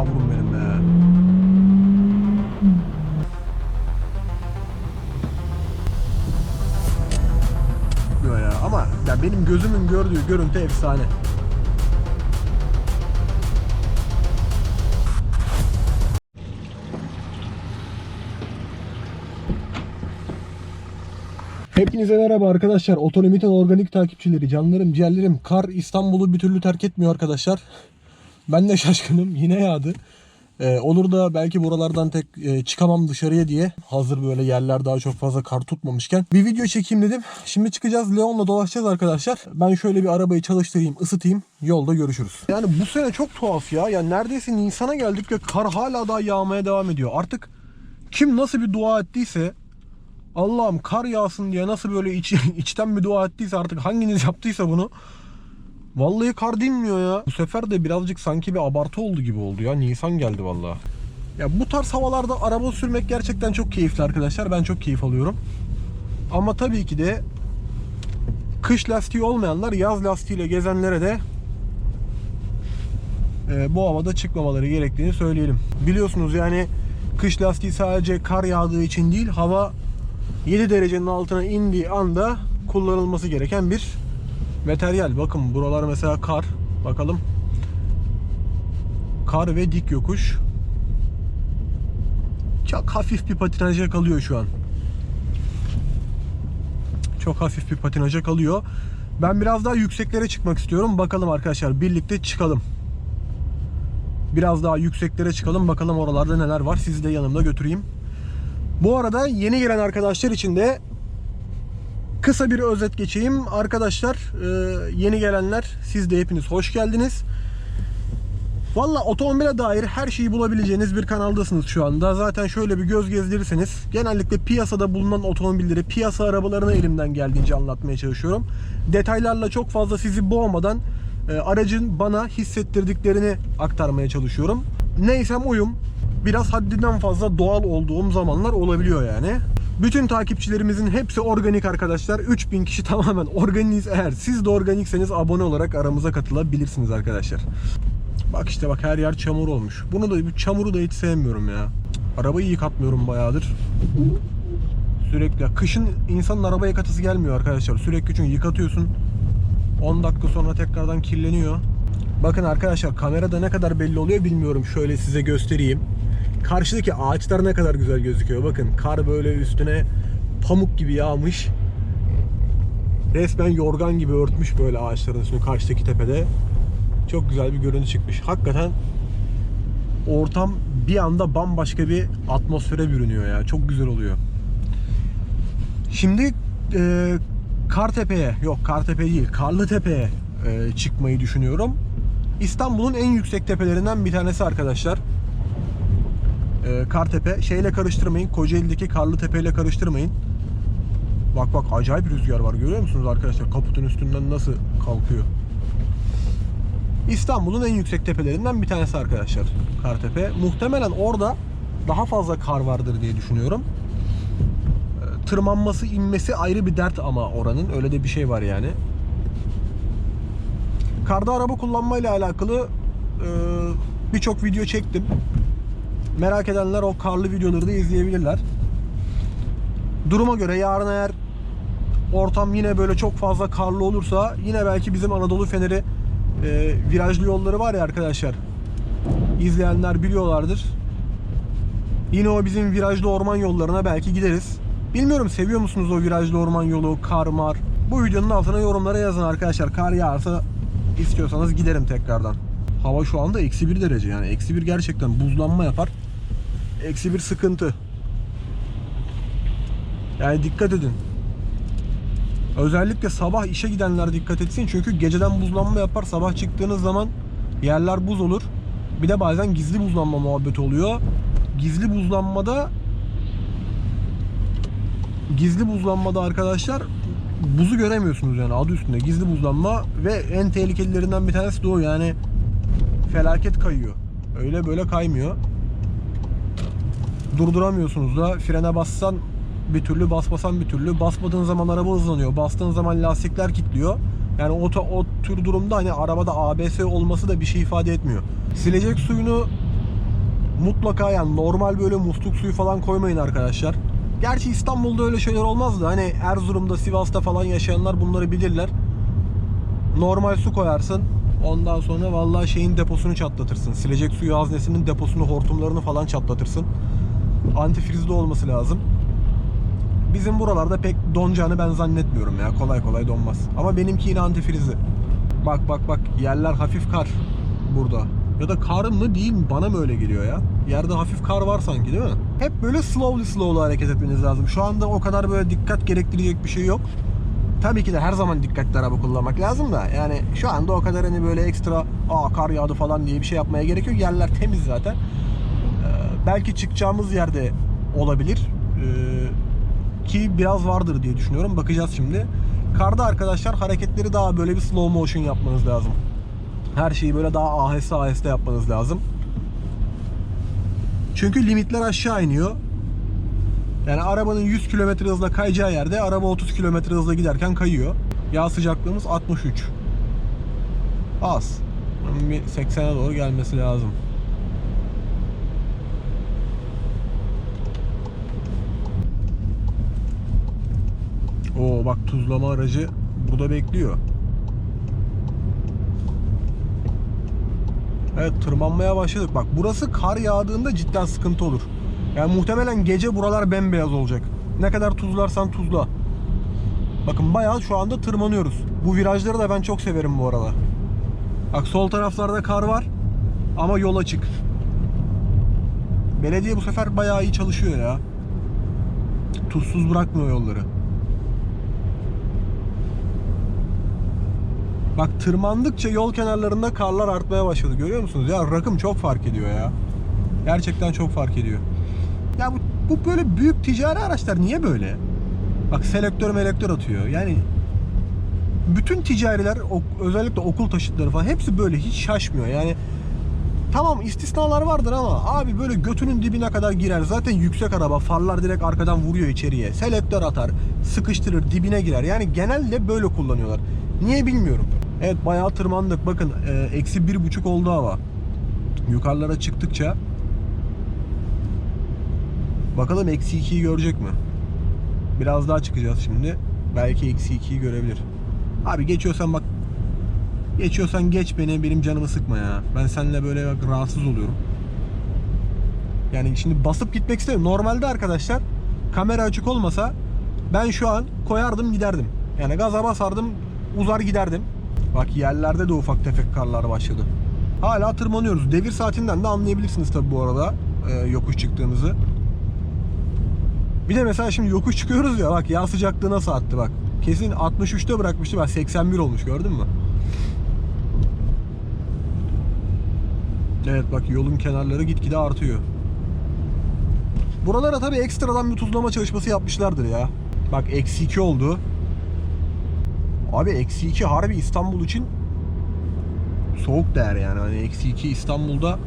yavrum benim be. Ya ama ya benim gözümün gördüğü görüntü efsane. Hepinize merhaba arkadaşlar. Otonomitan organik takipçileri, canlarım, ciğerlerim. Kar İstanbul'u bir türlü terk etmiyor arkadaşlar. Ben de şaşkınım. Yine yağdı. Ee, olur da belki buralardan tek e, çıkamam dışarıya diye. Hazır böyle yerler daha çok fazla kar tutmamışken. Bir video çekeyim dedim. Şimdi çıkacağız. Leon'la dolaşacağız arkadaşlar. Ben şöyle bir arabayı çalıştırayım, ısıtayım. Yolda görüşürüz. Yani bu sene çok tuhaf ya. Yani neredeyse Nisan'a geldik ve kar hala daha yağmaya devam ediyor. Artık kim nasıl bir dua ettiyse Allah'ım kar yağsın diye nasıl böyle iç, içten bir dua ettiyse artık hanginiz yaptıysa bunu Vallahi kar dinmiyor ya. Bu sefer de birazcık sanki bir abartı oldu gibi oldu ya. Nisan geldi vallahi. Ya bu tarz havalarda araba sürmek gerçekten çok keyifli arkadaşlar. Ben çok keyif alıyorum. Ama tabii ki de kış lastiği olmayanlar yaz lastiğiyle gezenlere de e, bu havada çıkmamaları gerektiğini söyleyelim. Biliyorsunuz yani kış lastiği sadece kar yağdığı için değil hava 7 derecenin altına indiği anda kullanılması gereken bir materyal. Bakın buralar mesela kar. Bakalım. Kar ve dik yokuş. Çok hafif bir patinaja kalıyor şu an. Çok hafif bir patinaja kalıyor. Ben biraz daha yükseklere çıkmak istiyorum. Bakalım arkadaşlar birlikte çıkalım. Biraz daha yükseklere çıkalım. Bakalım oralarda neler var. Sizi de yanımda götüreyim. Bu arada yeni gelen arkadaşlar için de kısa bir özet geçeyim. Arkadaşlar e, yeni gelenler siz de hepiniz hoş geldiniz. Valla otomobile dair her şeyi bulabileceğiniz bir kanaldasınız şu anda. Zaten şöyle bir göz gezdirirseniz genellikle piyasada bulunan otomobilleri, piyasa arabalarını elimden geldiğince anlatmaya çalışıyorum. Detaylarla çok fazla sizi boğmadan e, aracın bana hissettirdiklerini aktarmaya çalışıyorum. Neysem oyum. Biraz haddinden fazla doğal olduğum zamanlar olabiliyor yani. Bütün takipçilerimizin hepsi organik arkadaşlar. 3000 kişi tamamen organiyiz. Eğer siz de organikseniz abone olarak aramıza katılabilirsiniz arkadaşlar. Bak işte bak her yer çamur olmuş. Bunu da çamuru da hiç sevmiyorum ya. Arabayı yıkatmıyorum bayağıdır. Sürekli kışın insanın araba yıkatası gelmiyor arkadaşlar. Sürekli çünkü yıkatıyorsun. 10 dakika sonra tekrardan kirleniyor. Bakın arkadaşlar kamerada ne kadar belli oluyor bilmiyorum. Şöyle size göstereyim. Karşıdaki ağaçlar ne kadar güzel gözüküyor. Bakın kar böyle üstüne pamuk gibi yağmış. Resmen yorgan gibi örtmüş böyle ağaçların üstünü karşıdaki tepede. Çok güzel bir görüntü çıkmış. Hakikaten ortam bir anda bambaşka bir atmosfere bürünüyor ya. Çok güzel oluyor. Şimdi e, Kartepe'ye, yok Kartepe değil, Karlıtepe'ye e, çıkmayı düşünüyorum. İstanbul'un en yüksek tepelerinden bir tanesi arkadaşlar. E, Kartepe. Şeyle karıştırmayın. Kocaeli'deki Karlıtepe ile karıştırmayın. Bak bak acayip rüzgar var görüyor musunuz arkadaşlar? Kaputun üstünden nasıl kalkıyor. İstanbul'un en yüksek tepelerinden bir tanesi arkadaşlar Kartepe. Muhtemelen orada daha fazla kar vardır diye düşünüyorum. E, Tırmanması, inmesi ayrı bir dert ama oranın. Öyle de bir şey var yani. Karda araba kullanmayla alakalı e, birçok video çektim. Merak edenler o karlı videoları da izleyebilirler. Duruma göre yarın eğer ortam yine böyle çok fazla karlı olursa yine belki bizim Anadolu Feneri e, virajlı yolları var ya arkadaşlar. İzleyenler biliyorlardır. Yine o bizim virajlı orman yollarına belki gideriz. Bilmiyorum seviyor musunuz o virajlı orman yolu, kar mar? Bu videonun altına yorumlara yazın arkadaşlar. Kar yağarsa istiyorsanız giderim tekrardan. Hava şu anda eksi bir derece yani. Eksi bir gerçekten buzlanma yapar. Eksi bir sıkıntı. Yani dikkat edin. Özellikle sabah işe gidenler dikkat etsin. Çünkü geceden buzlanma yapar. Sabah çıktığınız zaman yerler buz olur. Bir de bazen gizli buzlanma muhabbeti oluyor. Gizli buzlanmada gizli buzlanmada arkadaşlar buzu göremiyorsunuz yani adı üstünde gizli buzlanma ve en tehlikelilerinden bir tanesi de o yani felaket kayıyor. Öyle böyle kaymıyor. Durduramıyorsunuz da frene bassan bir türlü basmasan bir türlü basmadığın zaman araba hızlanıyor. Bastığın zaman lastikler kilitliyor. Yani o, o tür durumda hani arabada ABS olması da bir şey ifade etmiyor. Silecek suyunu mutlaka yani normal böyle musluk suyu falan koymayın arkadaşlar. Gerçi İstanbul'da öyle şeyler olmaz da hani Erzurum'da, Sivas'ta falan yaşayanlar bunları bilirler. Normal su koyarsın. Ondan sonra vallahi şeyin deposunu çatlatırsın. Silecek suyu haznesinin deposunu, hortumlarını falan çatlatırsın. Antifrizde olması lazım. Bizim buralarda pek donacağını ben zannetmiyorum ya. Kolay kolay donmaz. Ama benimki yine antifrizi. Bak bak bak yerler hafif kar burada. Ya da kar mı değil mi? Bana mı öyle geliyor ya? Yerde hafif kar var sanki değil mi? Hep böyle slowly slowly hareket etmeniz lazım. Şu anda o kadar böyle dikkat gerektirecek bir şey yok. Tabii ki de her zaman dikkatli araba kullanmak lazım da yani şu anda o kadar hani böyle ekstra aa kar yağdı falan diye bir şey yapmaya gerek yok. Yerler temiz zaten. Belki çıkacağımız yerde olabilir. Ee, ki biraz vardır diye düşünüyorum. Bakacağız şimdi. Karda arkadaşlar hareketleri daha böyle bir slow motion yapmanız lazım. Her şeyi böyle daha aheste aheste yapmanız lazım. Çünkü limitler aşağı iniyor. Yani arabanın 100 km hızla kayacağı yerde araba 30 km hızla giderken kayıyor. Yağ sıcaklığımız 63. Az. Bunun bir 80'e doğru gelmesi lazım. Oo bak tuzlama aracı burada bekliyor. Evet tırmanmaya başladık. Bak burası kar yağdığında cidden sıkıntı olur. Yani muhtemelen gece buralar bembeyaz olacak. Ne kadar tuzlarsan tuzla. Bakın bayağı şu anda tırmanıyoruz. Bu virajları da ben çok severim bu arada. Bak sol taraflarda kar var ama yol açık. Belediye bu sefer bayağı iyi çalışıyor ya. Tuzsuz bırakmıyor yolları. Bak tırmandıkça yol kenarlarında karlar artmaya başladı. Görüyor musunuz? Ya rakım çok fark ediyor ya. Gerçekten çok fark ediyor. Ya bu, bu böyle büyük ticari araçlar niye böyle? Bak selektör melektör atıyor. Yani bütün ticariler özellikle okul taşıtları falan hepsi böyle hiç şaşmıyor. Yani tamam istisnalar vardır ama abi böyle götünün dibine kadar girer. Zaten yüksek araba farlar direkt arkadan vuruyor içeriye. Selektör atar, sıkıştırır, dibine girer. Yani genelde böyle kullanıyorlar. Niye bilmiyorum. Evet bayağı tırmandık. Bakın e, eksi bir buçuk oldu hava. Yukarılara çıktıkça Bakalım eksi 2'yi görecek mi? Biraz daha çıkacağız şimdi. Belki eksi 2'yi görebilir. Abi geçiyorsan bak Geçiyorsan geç beni benim canımı sıkma ya. Ben seninle böyle bak rahatsız oluyorum. Yani şimdi basıp gitmek istemiyorum. Normalde arkadaşlar kamera açık olmasa ben şu an koyardım giderdim. Yani gaza basardım uzar giderdim. Bak yerlerde de ufak tefek karlar başladı. Hala tırmanıyoruz. Devir saatinden de anlayabilirsiniz tabi bu arada e, yokuş çıktığımızı. Bir de mesela şimdi yokuş çıkıyoruz ya bak yağ sıcaklığı nasıl attı bak. Kesin 63'te bırakmıştı bak 81 olmuş gördün mü? Evet bak yolun kenarları gitgide artıyor. Buralara tabi ekstradan bir tuzlama çalışması yapmışlardır ya. Bak eksi 2 oldu. Abi eksi 2 harbi İstanbul için soğuk değer yani. Hani eksi 2 İstanbul'da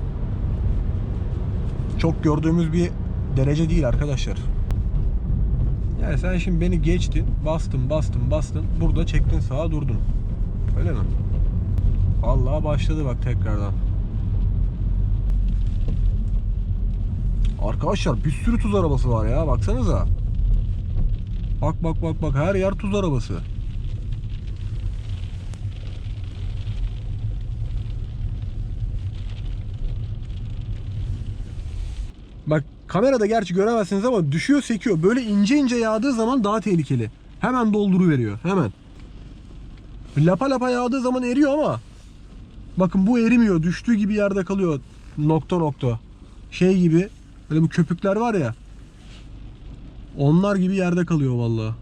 çok gördüğümüz bir derece değil arkadaşlar. Yani sen şimdi beni geçtin, bastın, bastın, bastın. Burada çektin sağa durdun. Öyle mi? Vallahi başladı bak tekrardan. Arkadaşlar bir sürü tuz arabası var ya baksanıza. Bak bak bak bak her yer tuz arabası. Bak kamerada gerçi göremezsiniz ama düşüyor sekiyor. Böyle ince ince yağdığı zaman daha tehlikeli. Hemen dolduru veriyor. Hemen. Lapa lapa yağdığı zaman eriyor ama bakın bu erimiyor. Düştüğü gibi yerde kalıyor. Nokta nokta. Şey gibi böyle bu köpükler var ya. Onlar gibi yerde kalıyor vallahi.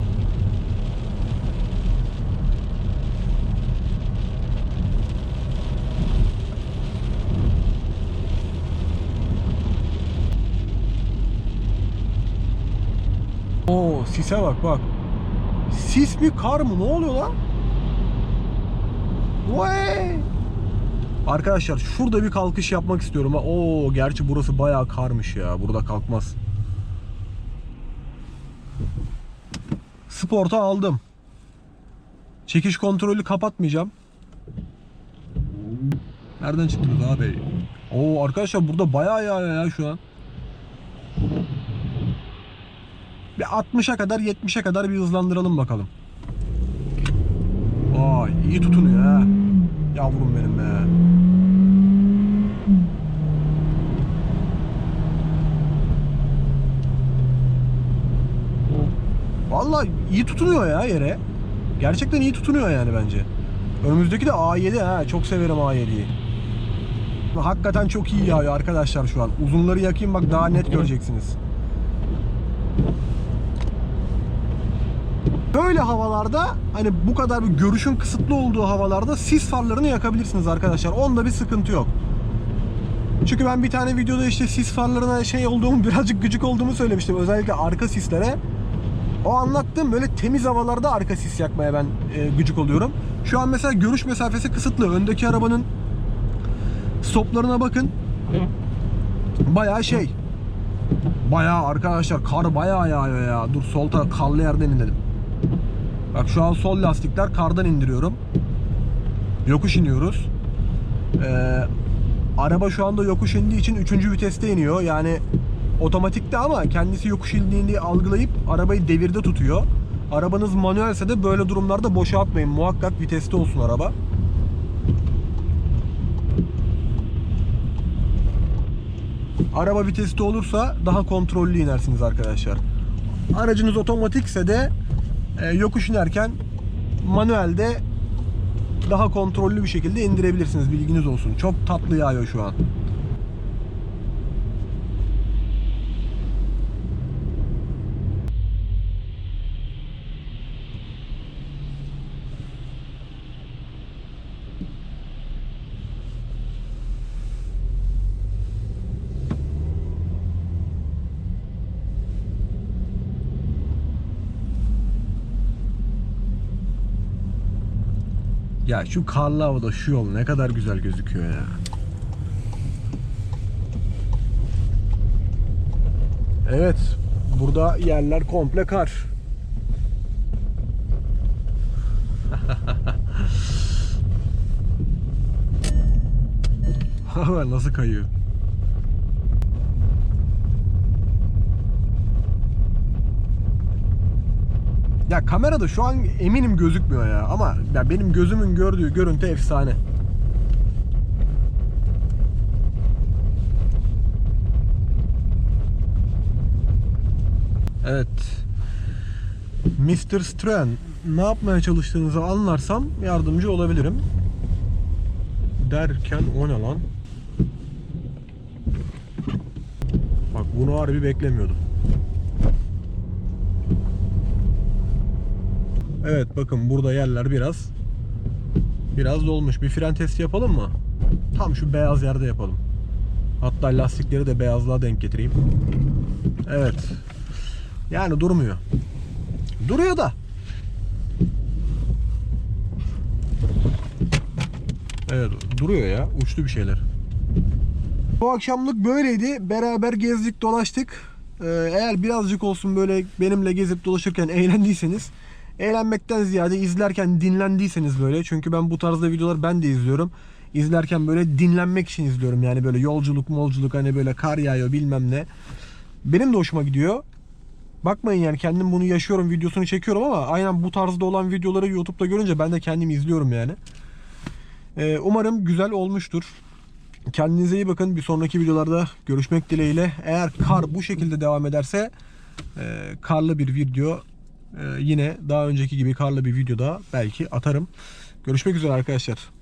Oo sise bak bak. Sis mi kar mı ne oluyor lan? Vay! Arkadaşlar şurada bir kalkış yapmak istiyorum. Oo gerçi burası bayağı karmış ya. Burada kalkmaz. Sporta aldım. Çekiş kontrolü kapatmayacağım. Nereden çıktınız abi? Oo arkadaşlar burada bayağı yağıyor ya şu an. Bir 60'a kadar 70'e kadar bir hızlandıralım bakalım. Vay iyi tutunuyor ha. Yavrum benim be. Vallahi iyi tutunuyor ya yere. Gerçekten iyi tutunuyor yani bence. Önümüzdeki de A7 ha. Çok severim A7'yi. Hakikaten çok iyi yağıyor arkadaşlar şu an. Uzunları yakayım bak daha net göreceksiniz. Böyle havalarda hani bu kadar bir görüşün kısıtlı olduğu havalarda sis farlarını yakabilirsiniz arkadaşlar. Onda bir sıkıntı yok. Çünkü ben bir tane videoda işte sis farlarına şey olduğumu birazcık gıcık olduğumu söylemiştim. Özellikle arka sislere. O anlattığım böyle temiz havalarda arka sis yakmaya ben e, gıcık oluyorum. Şu an mesela görüş mesafesi kısıtlı. Öndeki arabanın stoplarına bakın. Bayağı şey. Bayağı arkadaşlar kar bayağı yağıyor ya. Dur sol taraf karlı yerden inelim. Bak şu an sol lastikler kardan indiriyorum. Yokuş iniyoruz. Ee, araba şu anda yokuş indiği için 3. viteste iniyor. Yani otomatikte ama kendisi yokuş indiğini algılayıp arabayı devirde tutuyor. Arabanız manuelse de böyle durumlarda boşa atmayın. Muhakkak viteste olsun araba. Araba viteste olursa daha kontrollü inersiniz arkadaşlar. Aracınız otomatikse de e, yokuş inerken manuelde daha kontrollü bir şekilde indirebilirsiniz. Bilginiz olsun. Çok tatlı yağıyor şu an. Ya şu karlı havada şu yol ne kadar güzel gözüküyor ya. Evet. Burada yerler komple kar. Nasıl kayıyor? Ya kamerada şu an eminim gözükmüyor ya ama ya benim gözümün gördüğü görüntü efsane. Evet. Mr. Stran ne yapmaya çalıştığınızı anlarsam yardımcı olabilirim. Derken o ne lan? Bak bunu harbi beklemiyordum. Evet bakın burada yerler biraz biraz dolmuş. Bir fren testi yapalım mı? Tam şu beyaz yerde yapalım. Hatta lastikleri de beyazlığa denk getireyim. Evet. Yani durmuyor. Duruyor da. Evet duruyor ya. Uçtu bir şeyler. Bu akşamlık böyleydi. Beraber gezdik dolaştık. Ee, eğer birazcık olsun böyle benimle gezip dolaşırken eğlendiyseniz eğlenmekten ziyade izlerken dinlendiyseniz böyle çünkü ben bu tarzda videolar ben de izliyorum. İzlerken böyle dinlenmek için izliyorum yani böyle yolculuk molculuk hani böyle kar yağıyor bilmem ne. Benim de hoşuma gidiyor. Bakmayın yani kendim bunu yaşıyorum videosunu çekiyorum ama aynen bu tarzda olan videoları YouTube'da görünce ben de kendim izliyorum yani. Ee, umarım güzel olmuştur. Kendinize iyi bakın. Bir sonraki videolarda görüşmek dileğiyle. Eğer kar bu şekilde devam ederse e, karlı bir video e, yine daha önceki gibi karlı bir videoda belki atarım. Görüşmek üzere arkadaşlar.